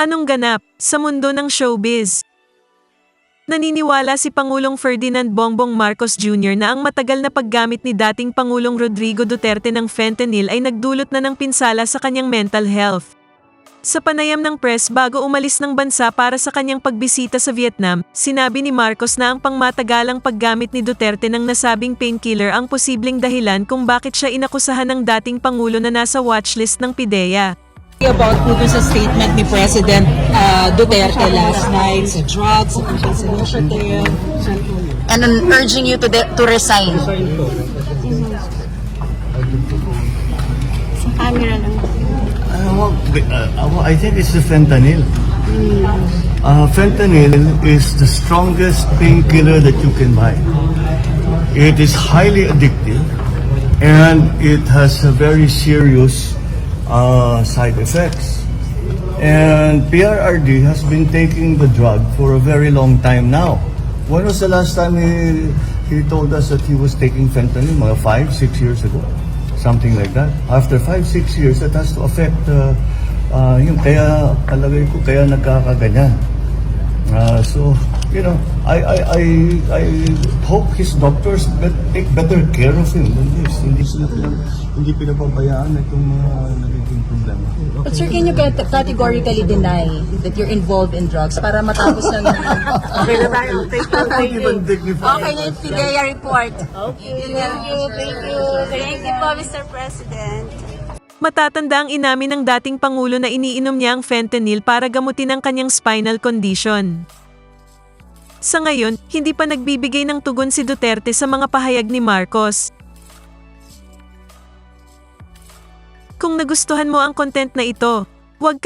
Anong ganap sa mundo ng showbiz? Naniniwala si Pangulong Ferdinand Bongbong Marcos Jr. na ang matagal na paggamit ni dating Pangulong Rodrigo Duterte ng fentanyl ay nagdulot na ng pinsala sa kanyang mental health. Sa panayam ng press bago umalis ng bansa para sa kanyang pagbisita sa Vietnam, sinabi ni Marcos na ang pangmatagalang paggamit ni Duterte ng nasabing painkiller ang posibleng dahilan kung bakit siya inakusahan ng dating Pangulo na nasa watchlist ng PIDEA. About po dun sa statement ni President uh, Duterte last night sa drugs, sa patient's initiative. and then urging you to de- to resign. Uh, well, uh, well, I think it's the fentanyl. Uh, fentanyl is the strongest painkiller that you can buy. It is highly addictive and it has a very serious uh, side effects. And PRRD has been taking the drug for a very long time now. When was the last time he, he told us that he was taking fentanyl? Mga five, six years ago. Something like that. After five, six years, that has to affect uh, uh, yung kaya kalagay ko kaya nagkakaganyan. Uh, so, you know, I, I, I, I hope his doctors bet, take better care of him than this. Hindi sila pinag, hindi pinapabayaan itong mga nagiging problema. But sir, can you get categorically deny that you're involved in drugs para matapos na Okay na tayo. Thank you. Even dignified. Okay na yung PIDEA report. Thank you, thank you. Thank you po, Mr. President. Matatanda ang inamin ng dating Pangulo na iniinom niya ang fentanyl para gamutin ang kanyang spinal condition. Sa ngayon, hindi pa nagbibigay ng tugon si Duterte sa mga pahayag ni Marcos. Kung nagustuhan mo ang content na ito, huwag